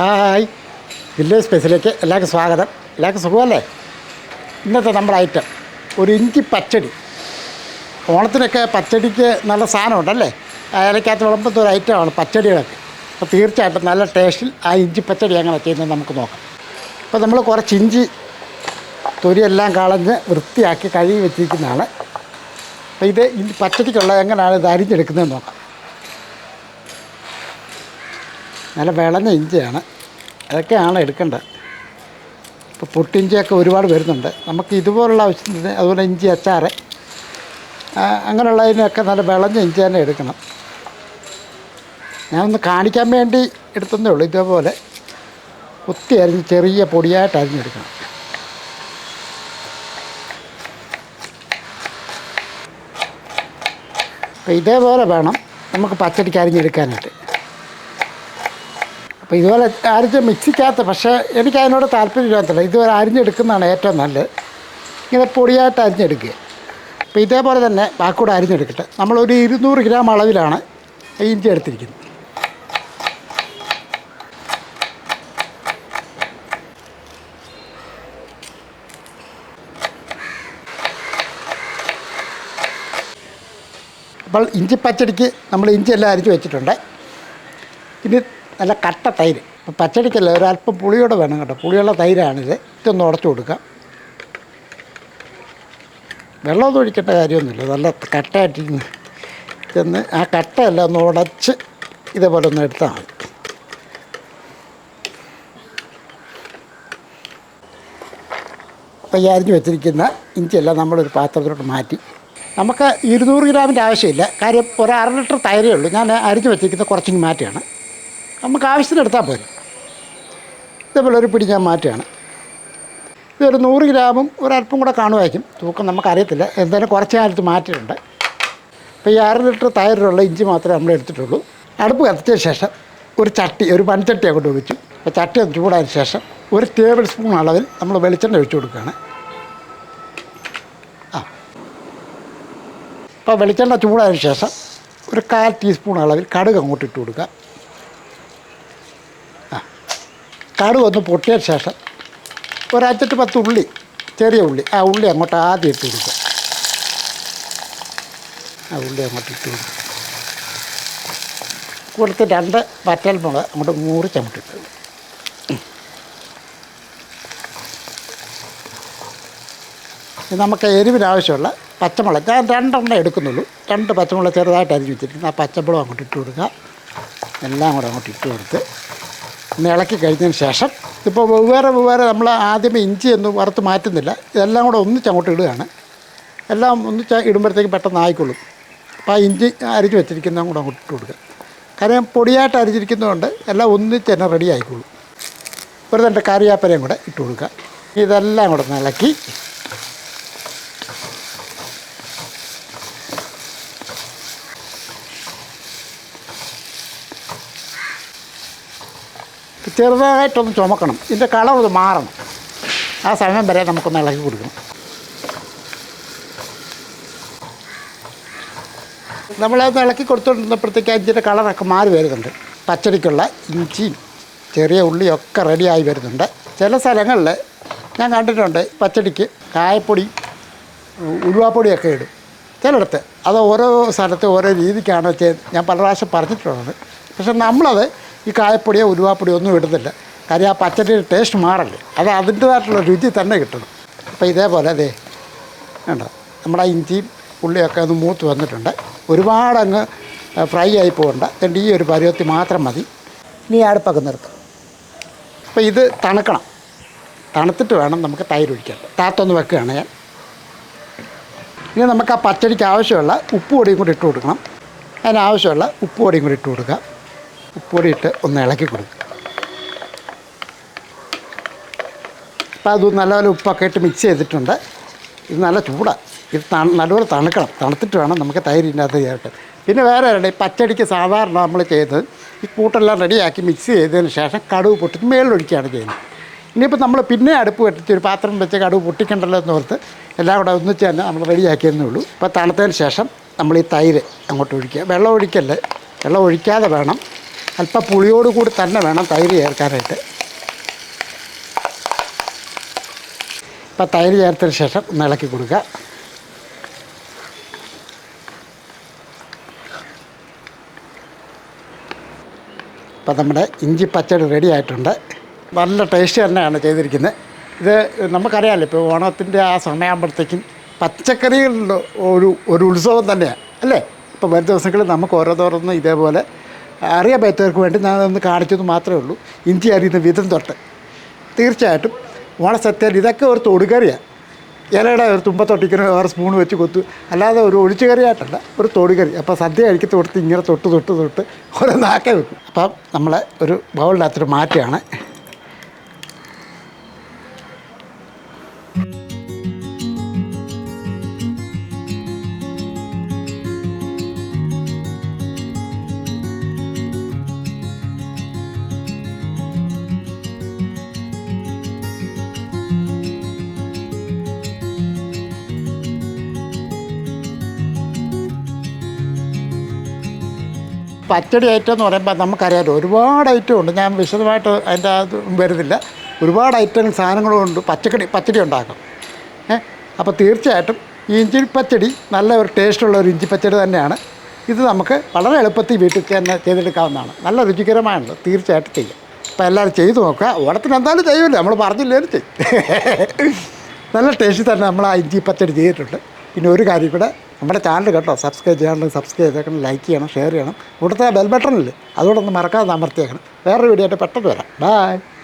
Hi. Village സ്പെഷ്യലേക്ക് എല്ലാവർക്കും സ്വാഗതം. എല്ലാവർക്കും സുഖമല്ലേ? ഇന്നത്തെ നമ്മുടെ ഐറ്റം ഒരു ഇഞ്ചി പച്ചടി. ഓണത്തിനൊക്കെ പച്ചടിക്ക് നല്ല സാധനമുണ്ടല്ലേ? അയലക്കകത്ത് വിളമ്പത്തെ ഒരു ഐറ്റമാണ് പച്ചടികളൊക്കെ. അപ്പോൾ തീർച്ചയായിട്ടും നല്ല ടേസ്റ്റിൽ ആ ഇഞ്ചി പച്ചടി എങ്ങനെ ചെയ്യുന്നത് നമുക്ക് നോക്കാം. അപ്പോൾ നമ്മൾ കുറച്ച് ഇഞ്ചി തൊരിയെല്ലാം കളഞ്ഞ് വൃത്തിയാക്കി കഴുകി വെച്ചിരിക്കുന്നതാണ്. അപ്പോൾ ഇത് ഇഞ്ചി പച്ചടിക്കുള്ള എങ്ങനെയാണ് ഇത് അരിഞ്ഞെടുക്കുന്നതെന്ന് നോക്കാം. നല്ല വിളഞ്ഞ ഇഞ്ചിയാണ് അതൊക്കെയാണ് എടുക്കേണ്ടത്. ഇപ്പോൾ പൊട്ടിഞ്ചിയൊക്കെ ഒരുപാട് വരുന്നുണ്ട്. നമുക്ക് ഇതുപോലുള്ള ആവശ്യത്തിന് അതുപോലെ ഇഞ്ചി അച്ചാറ്. അങ്ങനെയുള്ളതിനൊക്കെ നല്ല വിളഞ്ഞ ഇഞ്ചി തന്നെ എടുക്കണം. ഞാനൊന്ന് കാണിക്കാൻ വേണ്ടി എടുത്തതേ ഉള്ളൂ. ഇതേപോലെ കുത്തി അരിഞ്ഞ് ചെറിയ പൊടിയായിട്ട് അരിഞ്ഞെടുക്കണം. അപ്പോൾ ഇതേപോലെ വേണം നമുക്ക് പച്ചടിക്ക് അരിഞ്ഞെടുക്കാനായിട്ട്. അപ്പോൾ ഇതുപോലെ അരിഞ്ഞ് മിക്സിക്കകത്ത് പക്ഷേ എനിക്ക് അതിനോട് താല്പര്യമില്ലാത്തല്ല ഇതുപോലെ അരിഞ്ഞെടുക്കുന്നതാണ് ഏറ്റവും നല്ലത്. ഇങ്ങനെ പൊടിയായിട്ട് അരിഞ്ഞെടുക്കുക. അപ്പോൾ ഇതേപോലെ തന്നെ ബാക്കൂടെ അരിഞ്ഞെടുക്കട്ടെ. നമ്മളൊരു ഇരുന്നൂറ് ഗ്രാം അളവിലാണ് ഇഞ്ചി എടുത്തിരിക്കുന്നത്. അപ്പോൾ ഇഞ്ചി പച്ചടിക്ക് നമ്മൾ ഇഞ്ചി എല്ലാം അരിഞ്ഞ് വെച്ചിട്ടുണ്ട്. ഇനി നല്ല കട്ട തൈര്. പച്ചടിക്കല്ല ഒരല്പം പുളിയോടെ വേണം കേട്ടോ. പുളിയുള്ള തൈരാണിത്. ഇതൊന്ന് ഉടച്ചു കൊടുക്കാം. വെള്ളമൊന്നും ഒഴിക്കേണ്ട കാര്യമൊന്നുമില്ല. നല്ല കട്ടയായിട്ടിരുന്ന് ചെന്ന് ആ കട്ടയല്ല ഒന്ന് ഉടച്ച് ഇതേപോലെ ഒന്ന് എടുത്താൽ മതി. അപ്പോൾ ഈ അരിഞ്ഞ് വെച്ചിരിക്കുന്ന ഇഞ്ചിയെല്ലാം നമ്മളൊരു പാത്രത്തിലോട്ട് മാറ്റി. നമുക്ക് ഇരുന്നൂറ് ഗ്രാമിന്റെ ആവശ്യമില്ല. കാര്യം ഒരു അര ലിറ്റർ തൈരേ ഉള്ളൂ. ഞാൻ അരിഞ്ഞ് വെച്ചിരിക്കുന്ന കുറച്ചിങ് മാറ്റിയാണ് നമുക്ക് ആവശ്യത്തിന് എടുത്താൽ പോരും. ഇതേപോലെ ഒരു പിടി ഞാൻ മാറ്റുകയാണ്. ഇതൊരു നൂറ് ഗ്രാമും ഒരല്പം കൂടെ കാണുമായിരിക്കും. തൂക്കം നമുക്കറിയത്തില്ല. എന്തായാലും കുറച്ച് കാലത്ത് മാറ്റിയിട്ടുണ്ട്. അപ്പോൾ ഈ അര ലിറ്റർ തൈരിലുള്ള ഇഞ്ചി മാത്രമേ നമ്മൾ എടുത്തിട്ടുള്ളൂ. അടുപ്പ് കത്തിച്ച ശേഷം ഒരു ചട്ടി ഒരു മൺചട്ടി അങ്ങോട്ട് വെച്ചു അപ്പോൾ ചട്ടി ഒന്ന് ചൂടായതിന് ശേഷം ഒരു ടേബിൾ സ്പൂൺ അളവിൽ നമ്മൾ വെളിച്ചെണ്ണ ഒഴിച്ചു കൊടുക്കുകയാണ്. ആ. അപ്പോൾ വെളിച്ചെണ്ണ ചൂടായതിന് ശേഷം ഒരു കാൽ ടീസ്പൂൺ അളവിൽ കടുക് അങ്ങോട്ട് ഇട്ട് കൊടുക്കുക ആ കടുക് ഒന്ന് പൊട്ടിയ ശേഷം ഒരഞ്ചെട്ട് പത്ത് ഉള്ളി ചെറിയ ഉള്ളി. ആ ഉള്ളി അങ്ങോട്ട് ആദ്യം ഇട്ട് കൊടുക്കുക. ആ ഉള്ളി അങ്ങോട്ട് ഇട്ട് കൊടുക്കുക. കൊടുത്ത് രണ്ട് വറ്റൽമുളക് അങ്ങോട്ട് നൂറ് ഇത് നമുക്ക് എരിവിന് ആവശ്യമുള്ള പച്ചമുളക്. ഞാൻ രണ്ടെണ്ണം എടുക്കുന്നുള്ളൂ. രണ്ട് പച്ചമുളക് ചെറുതായിട്ട് അരിഞ്ഞ് വെച്ചിരിക്കുന്നു ആ പച്ചമുളക് അങ്ങോട്ട് ഇട്ട് കൊടുക്കുക. എല്ലാം കൂടെ അങ്ങോട്ട് ഇട്ട് കൊടുത്ത് ഇളക്കി കഴിഞ്ഞതിന് ശേഷം ഇപ്പോൾ വെവ്വേറെ വെവ്വേറെ നമ്മൾ ആദ്യം ഇഞ്ചി ഒന്നും വറുത്ത് മാറ്റുന്നില്ല. ഇതെല്ലാം കൂടെ ഒന്നിച്ച് അങ്ങോട്ട് ഇടുകയാണ്. എല്ലാം ഒന്നിച്ച് ഇടുമ്പോഴത്തേക്ക് പെട്ടെന്ന് ആയിക്കൊള്ളും അപ്പോൾ ആ ഇഞ്ചി അരിച്ച് വെച്ചിരിക്കുന്ന കൂടെ അങ്ങോട്ട് ഇട്ട് കൊടുക്കുക. കാര്യം പൊടിയായിട്ട് അരിച്ചിരിക്കുന്നതുകൊണ്ട് എല്ലാം ഒന്നിച്ച് തന്നെ റെഡി ആയിക്കോളും. ഒരു രണ്ട് കറിയാപ്പലയും കൂടെ ഇട്ട് കൊടുക്കുക. ഇതെല്ലാം കൂടെ ഇളക്കി ചെറുതായിട്ടൊന്ന് ചുമക്കണം. ഇതിന്റെ കളർ ഒന്ന് മാറണം. ആ സമയം വരെ നമുക്കൊന്ന് ഇളക്കി കൊടുക്കണം. നമ്മളത് ഇളക്കി കൊടുത്തുകൊണ്ടിരുന്നപ്പോഴത്തേക്ക് അതിന്റെ കളറൊക്കെ മാറി വരുന്നുണ്ട്. പച്ചടിക്കുള്ള ഇഞ്ചിയും ചെറിയ ഉള്ളിയും ഒക്കെ റെഡിയായി വരുന്നുണ്ട്. ചില സ്ഥലങ്ങളിൽ ഞാൻ കണ്ടിട്ടുണ്ട് പച്ചടിക്ക് കായപ്പൊടി ഉലുവാപ്പൊടിയൊക്കെ ഇടും. ചിലയിടത്ത് അത് ഓരോ സ്ഥലത്ത് ഓരോ രീതിക്കാണ് ഞാൻ പല പ്രാവശ്യം പറഞ്ഞിട്ടുള്ളത്. പക്ഷെ നമ്മളത് ഈ കായപ്പൊടിയോ ഉരുവാപ്പൊടിയോ ഒന്നും ഇടുന്നില്ല. കാര്യം ആ പച്ചടിയുടെ ടേസ്റ്റ് മാറല്ലേ. അത് അതിന്റേതായിട്ടുള്ള രുചി തന്നെ കിട്ടണം. അപ്പോൾ ഇതേപോലെ അതെ വേണ്ട നമ്മുടെ ഇഞ്ചിയും ഉള്ളിയൊക്കെ ഒന്ന് മൂത്ത് വന്നിട്ടുണ്ട്. ഒരുപാടങ്ങ് ഫ്രൈ ആയി പോകണ്ട. എന്നിട്ട് ഈ ഒരു പരുവത്തിൽ മാത്രം മതി. ഇനി അടുപ്പൊക്കെ നിർത്തും. അപ്പോൾ ഇത് തണുക്കണം. തണുത്തിട്ട് വേണം നമുക്ക് തൈര് ഒഴിക്കാൻ. താത്തൊന്ന് വെക്കുകയാണ് ഞാൻ. ഇനി നമുക്ക് ആ പച്ചടിക്ക് ആവശ്യമുള്ള ഉപ്പ് പൊടിയും കൂടി ഇട്ട് കൊടുക്കണം. അതിനാവശ്യമുള്ള ഉപ്പ് പൊടിയും കൂടി ഇട്ട് കൊടുക്കുക. ഉപ്പ് പൊടി ഇട്ട് ഒന്ന് ഇളക്കി കൊടുക്കുക. അപ്പോൾ അത് നല്ലപോലെ ഉപ്പൊക്കെ ഇട്ട് മിക്സ് ചെയ്തിട്ടുണ്ട്. ഇത് നല്ല ചൂടാണ് ഇത് തണു നല്ലപോലെ തണുക്കണം. തണുത്തിട്ട് വേണം നമുക്ക് തൈര് ഇതിനകത്ത് ചേർക്കാൻ പിന്നെ വേറെ ഉണ്ട് ഈ പച്ചടിക്ക് സാധാരണ നമ്മൾ ചെയ്തത് ഈ കൂട്ടെല്ലാം റെഡിയാക്കി മിക്സ് ചെയ്തതിന് ശേഷം കടുവ് പൊട്ടിച്ച് മേളിലൊഴിക്കുകയാണ് ചെയ്യുന്നത്. ഇനിയിപ്പോൾ നമ്മൾ പിന്നെ അടുപ്പ് കെട്ടിച്ച് ഒരു പാത്രം വെച്ച് കടുവ് പൊട്ടിക്കണ്ടല്ലോ എന്ന് ഓർത്ത് എല്ലാം കൂടെ ഒന്നിച്ച് തന്നെ നമ്മൾ റെഡിയാക്കിയെന്നേ ഉള്ളൂ. ഇപ്പോൾ തണുത്തതിന് ശേഷം നമ്മൾ ഈ തൈര് അങ്ങോട്ട് ഒഴിക്കുക. വെള്ളം ഒഴിക്കല്ലേ? വെള്ളം ഒഴിക്കാതെ വേണം അല്പം പുളിയോട് കൂടി തന്നെ വേണം തൈര് ചേർക്കാനായിട്ട്. ഇപ്പം തൈര് ചേർത്തതിന് ശേഷം ഒന്ന് ഇളക്കി കൊടുക്കുക. ഇപ്പം നമ്മുടെ ഇഞ്ചി പച്ചടി റെഡി ആയിട്ടുണ്ട്. നല്ല ടേസ്റ്റ് തന്നെയാണ് ചെയ്തിരിക്കുന്നത്. ഇത് നമുക്കറിയാമല്ലോ ഇപ്പോൾ ഓണത്തിന്റെ ആ സമയമാകുമ്പോഴത്തേക്കും പച്ചക്കറികളുടെ ഒരു ഒരു ഉത്സവം തന്നെയാണ് അല്ലേ? ഇപ്പോൾ വരും ദിവസങ്ങളിൽ നമുക്ക് ഓരോന്നോരോന്ന് ഇതേപോലെ അറിയാൻ വേണ്ടി ഞാൻ അതൊന്ന് കാണിച്ചത് മാത്രമേ ഉള്ളൂ. ഇഞ്ചി അറിയുന്ന വിധം തൊട്ട്. തീർച്ചയായിട്ടും സത്യം ഇതൊക്കെ ഒരു തൊടുകറിയാണ് ഇലയുടെ ഒരു തുമ്പത്തൊട്ടിക്കണ വേറെ സ്പൂൺ വെച്ച് കൊത്തു. അല്ലാതെ ഒരു ഒഴിച്ചു കറിയായിട്ടല്ല ഒരു തൊടുകറി. അപ്പോൾ സദ്യ കഴിക്കത്ത് കൊടുത്ത് ഇങ്ങനെ തൊട്ട് തൊട്ട് തൊട്ട് ഓരോ നാക്കെ വെക്കും. അപ്പം നമ്മളെ ഒരു ബൗളിനകത്തൊരു മാറ്റമാണ് പച്ചടി ഐറ്റം എന്ന് പറയുമ്പോൾ നമുക്കറിയാമല്ലോ ഒരുപാട് ഐറ്റം ഉണ്ട്. ഞാൻ വിശദമായിട്ട് അതിന്റെ അത് വരുന്നില്ല. ഒരുപാട് ഐറ്റങ്ങൾ സാധനങ്ങളും ഉണ്ട് പച്ചക്കറി പച്ചടി ഉണ്ടാക്കാം. ഏഹ് അപ്പോൾ തീർച്ചയായിട്ടും ഈ ഇഞ്ചി പച്ചടി നല്ല ഒരു ടേസ്റ്റുള്ള ഒരു ഇഞ്ചി പച്ചടി തന്നെയാണ്. ഇത് നമുക്ക് വളരെ എളുപ്പത്തിൽ വീട്ടിൽ തന്നെ ചെയ്തെടുക്കാവുന്നതാണ്. നല്ല രുചികരമാണല്ലോ തീർച്ചയായിട്ടും ചെയ്യാം. അപ്പോൾ എല്ലാവരും ചെയ്ത് നോക്കുക. ഓണത്തിന് എന്തായാലും ചെയ്യുമല്ലോ നമ്മൾ പറഞ്ഞില്ലേലും ചെയ്യും. നല്ല ടേസ്റ്റിൽ തന്നെ നമ്മൾ ആ ഇഞ്ചി പച്ചടി ചെയ്തിട്ടുണ്ട്. പിന്നെ ഒരു കാര്യം കൂടെ നമ്മുടെ ചാനൽ കേട്ടോ സബ്സ്ക്രൈബ് ചെയ്യാനുണ്ടെങ്കിൽ സബ്സ്ക്രൈബ് ചെയ്തേക്കണം ലൈക്ക് ചെയ്യണം ഷെയർ ചെയ്യണം. ഇവിടുത്തെ ബെൽ ബട്ടണില്ലേ അതുകൊണ്ടൊന്ന് മറക്കാതെ അമർത്തിയേക്കണം. വേറൊരു വീഡിയോ ആയിട്ട് പെട്ടെന്ന് വരാം. ബൈ